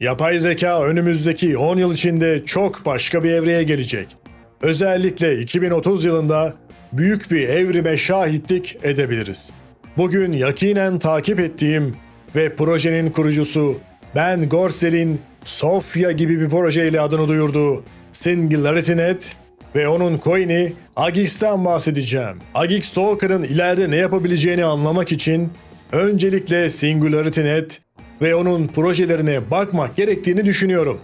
Yapay zeka önümüzdeki 10 yıl içinde çok başka bir evreye gelecek. Özellikle 2030 yılında büyük bir evrime şahitlik edebiliriz. Bugün yakinen takip ettiğim ve projenin kurucusu Ben Gorsel'in Sofya gibi bir projeyle adını duyurduğu SingularityNet ve onun coin'i Agix'ten bahsedeceğim. Agix Token'ın ileride ne yapabileceğini anlamak için öncelikle SingularityNet ve onun projelerine bakmak gerektiğini düşünüyorum.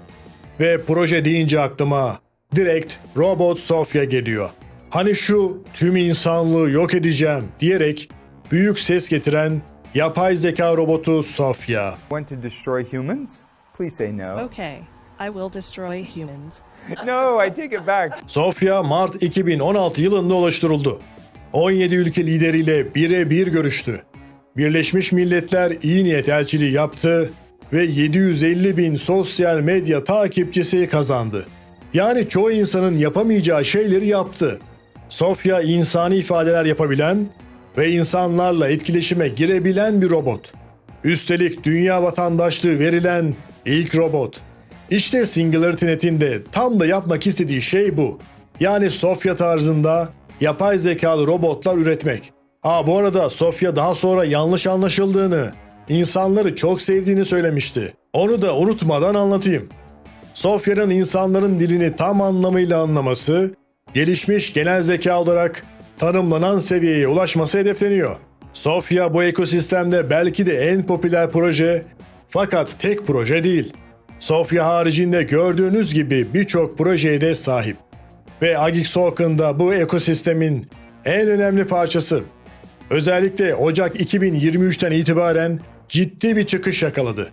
Ve proje deyince aklıma direkt Robot Sofya geliyor. Hani şu tüm insanlığı yok edeceğim diyerek büyük ses getiren yapay zeka robotu Sofya. Want to destroy humans? Please say no. Okay, I will destroy humans. No, I take it back. Sofya Mart 2016 yılında oluşturuldu. 17 ülke lideriyle birebir görüştü. Birleşmiş Milletler iyi niyet elçiliği yaptı ve 750 bin sosyal medya takipçisi kazandı. Yani çoğu insanın yapamayacağı şeyleri yaptı. Sofya insani ifadeler yapabilen ve insanlarla etkileşime girebilen bir robot. Üstelik dünya vatandaşlığı verilen ilk robot. İşte SingularityNet'in de tam da yapmak istediği şey bu. Yani Sofya tarzında yapay zekalı robotlar üretmek. Aa bu arada Sofya daha sonra yanlış anlaşıldığını, insanları çok sevdiğini söylemişti. Onu da unutmadan anlatayım. Sofya'nın insanların dilini tam anlamıyla anlaması, gelişmiş genel zeka olarak tanımlanan seviyeye ulaşması hedefleniyor. Sofya bu ekosistemde belki de en popüler proje fakat tek proje değil. Sofya haricinde gördüğünüz gibi birçok projeye de sahip. Ve Agix Token da bu ekosistemin en önemli parçası. Özellikle Ocak 2023'ten itibaren ciddi bir çıkış yakaladı.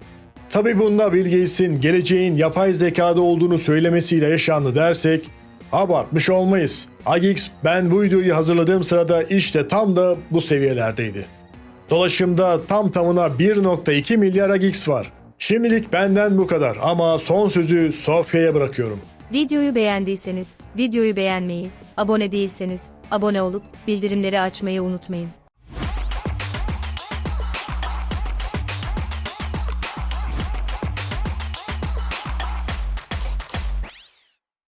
Tabi bunda Bill Gates'in geleceğin yapay zekada olduğunu söylemesiyle yaşandı dersek abartmış olmayız. Agix ben bu videoyu hazırladığım sırada işte tam da bu seviyelerdeydi. Dolaşımda tam tamına 1.2 milyar Agix var. Şimdilik benden bu kadar ama son sözü Sofya'ya bırakıyorum. Videoyu beğendiyseniz videoyu beğenmeyi, abone değilseniz abone olup bildirimleri açmayı unutmayın.